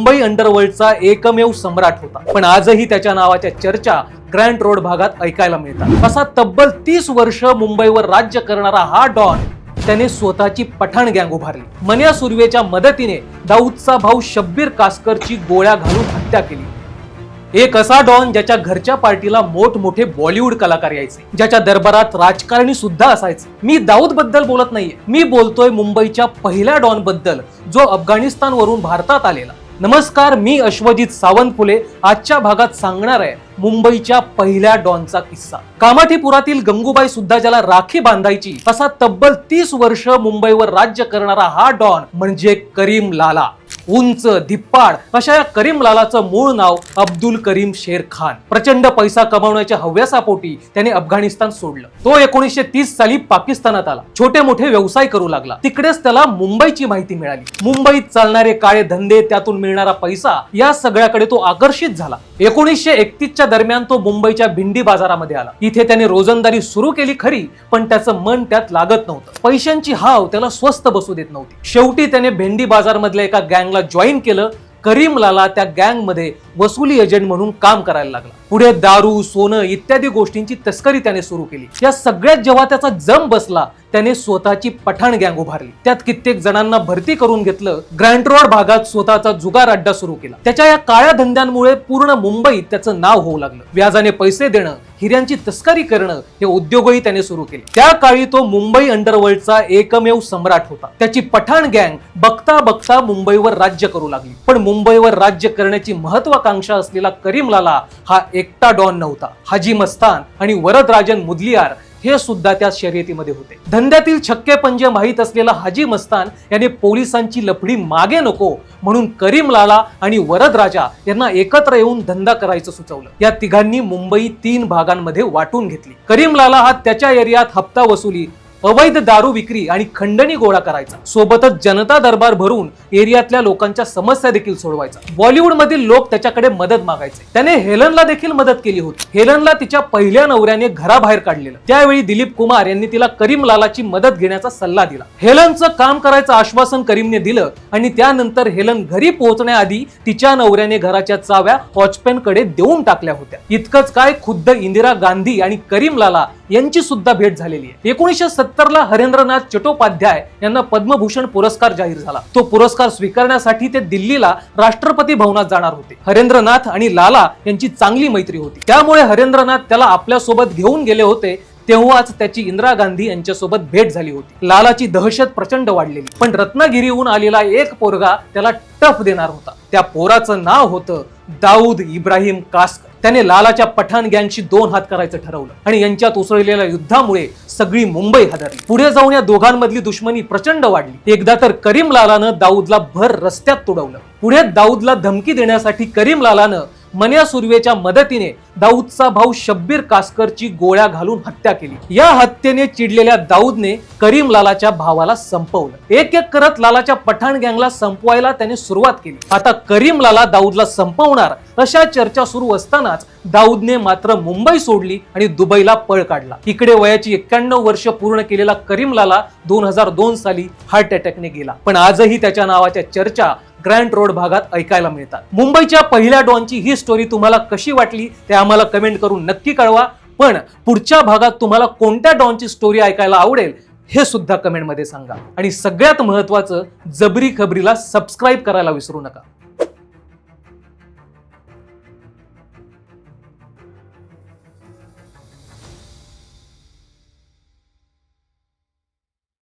मुंबई अंडरवर्ल्डचा एकमेव सम्राट होता. पण आजही त्याच्या नावाच्या चर्चा ग्रँड रोड भागात ऐकायला मिळतात. असा तब्बल तीस वर्ष मुंबईवर राज्य करणारा हा डॉन त्याने स्वतःची पठाण गँग उभारली. मन्या सुर्वेच्या मदतीने दाऊदचा भाऊ शब्बीर कासकरची गोळ्या घालून हत्या केली. एक असा डॉन ज्याच्या घरच्या पार्टीला मोठमोठे बॉलिवूड कलाकार यायचे. ज्याच्या दरबारात राजकारणी सुद्धा असायचे. मी दाऊदबद्दल बोलत नाहीये. मी बोलतोय मुंबईच्या पहिल्या डॉनबद्दल जो अफगाणिस्तान वरून भारतात आलेला. नमस्कार मी अश्वजित सावंत फुले आजच्या भागात सांगणार आहे मुंबईच्या पहिल्या डॉनचा किस्सा. कामाठीपुरातील गंगूबाई सुद्धा ज्याला राखी बांधायची असा तब्बल तीस वर्ष मुंबईवर राज्य करणारा हा डॉन म्हणजे करीम लाला. उंच धिप्पाड अशा या करीम लालाचं मूळ नाव अब्दुल करीम शेर खान. प्रचंड पैसा कमावण्याच्या हव्यासापोटी त्याने अफगाणिस्तान सोडलं. तो एकोणीसशे तीस साली पाकिस्तानात आला. छोटे मोठे व्यवसाय करू लागला. तिकडेच त्याला मुंबईची माहिती मिळाली. मुंबईत चालणारे काळे धंदे त्यातून मिळणारा पैसा या सगळ्याकडे तो आकर्षित झाला. एकोणीसशे एकतीसच्या दरम्यान तो मुंबईच्या भिंडी बाजारामध्ये आला. इथे त्याने रोजंदारी सुरू केली खरी पण त्याचं मन त्यात लागत नव्हतं. पैशांची हाव त्याला स्वस्त बसू देत नव्हती. शेवटी त्याने भेंडी बाजार मधल्या एका गँगला जॉईन केलं करीमलाला त्या गँगमध्ये वसुली एजंट म्हणून काम करायला लागला. पुढे दारू सोनं इत्यादी गोष्टींची तस्करी त्याने सुरू केली. या सगळ्यात जेव्हा त्याचा जम बसला त्याने स्वतःची पठाण गँग उभारली. त्यात कित्येक जणांना भरती करून घेतलं ग्रँड रोड भागात स्वतःचा जुगार अड्डा सुरू केला. त्याच्या या काळ्या धंद्यांमुळे पूर्ण मुंबईत त्याचं नाव होऊ लागलं. व्याजाने पैसे देणं हिऱ्यांची तस्करी करणं हे उद्योगही त्याने सुरू केले. त्या काळी तो मुंबई अंडरवर्ल्डचा एकमेव सम्राट होता. त्याची पठाण गँग बघता बघता मुंबईवर राज्य करू लागली. पण मुंबईवर राज्य करण्याची महत्वाकांक्षा असलेला करीमलाला हा एकटा डॉन नव्हता. हाजी मस्तान आणि वरदराजन मुदलियार हे सुद्धा त्या शर्यतीमध्ये होते. धंद्यातील छक्के पंजे माहीत असलेला हाजी मस्तान याने पोलिसांची लफडी मागे नको म्हणून करीम लाला आणि वरद राजा यांना एकत्र येऊन धंदा करायचं सुचवलं. या तिघांनी मुंबई तीन भागांमध्ये वाटून घेतली. करीम लाला हा त्याच्या एरियात हप्ता वसुली अवैध दारू विक्री आणि खंडणी गोळा करायचा. सोबतच जनता दरबार भरून एरियातल्या लोकांच्या समस्या देखील सोडवायचा. बॉलिवूड मधील लोक त्याच्याकडे मदत मागायचे. त्याने हेलनला देखील मदत केली होती. हेलनला तिच्या पहिल्या नवऱ्याने घराबाहेर काढलेलं. त्यावेळी दिलीप कुमार यांनी तिला करीम लालाची मदत घेण्याचा सल्ला दिला. हेलनचं काम करायचं आश्वासन करीमने दिलं आणि त्यानंतर हेलन घरी पोहोचण्याआधी तिच्या नवऱ्याने घराच्या चाव्या वॉचमॅनकडे देऊन टाकल्या होत्या. इतकंच काय खुद्द इंदिरा गांधी आणि करीम लाला यांची सुद्धा भेट झालेली आहे. एकोणीसशे सत्तर ला हरेंद्रनाथ चट्टोपाध्याय यांना पद्मभूषण पुरस्कार जाहीर झाला. तो पुरस्कार स्वीकारण्यासाठी ते दिल्लीला राष्ट्रपती भवनात जाणार होते. हरेंद्रनाथ आणि लाला यांची चांगली मैत्री होती. त्यामुळे हरेंद्रनाथ त्याला आपल्यासोबत घेऊन गेले होते तेव्हाच त्याची इंदिरा गांधी यांच्यासोबत भेट झाली होती. लालाची दहशत प्रचंड वाढलेली. पण रत्नागिरीहून आलेला एक पोरगा त्याला टफ देणार होता. त्या पोराचं नाव होतं दाऊद इब्राहिम कास्कर. त्याने लालाच्या पठाण गँगशी दोन हात करायचं ठरवलं आणि यांच्यात उसळलेल्या युद्धामुळे सगळी मुंबई हादरली. पुढे जाऊन या दोघांमधली दुश्मनी प्रचंड वाढली. एकदा तर करीम लालानं दाऊदला भर रस्त्यात तुडवलं. पुढे दाऊदला धमकी देण्यासाठी करीम लालानं मन्या सुर्वेच्या मदतीने दाऊदचा भाऊ शब्बीर कासकरची गोळ्या घालून हत्या केली. या हत्येने चिडलेल्या दाऊदने करीम लालाच्या भावाला संपवलं. एक एक करत लालाच्या पठाण गँगला संपवायला त्याने सुरुवात केली. आता करीम लाला दाऊदला संपवणार अशा चर्चा सुरू असतानाच दाऊदने मात्र मुंबई सोडली आणि दुबईला पळ काढला. इकडे वयाची एक्क्याण्णव वर्ष पूर्ण केलेला करीम लाला दोन हजार दोन साली हार्ट अटॅकने गेला. पण आजही त्याच्या नावाच्या चर्चा ग्रँड रोड भागात ऐकायला मिळतात. मुंबईच्या पहिल्या डॉनची ही स्टोरी तुम्हाला कशी वाटली ते आम्हाला कमेंट करून नक्की कळवा. पण पुढच्या भागात तुम्हाला कोणत्या डॉनची स्टोरी ऐकायला आवडेल हे सुद्धा कमेंटमध्ये सांगा. आणि सगळ्यात महत्वाचं जबरी खबरीला सबस्क्राईब करायला विसरू नका.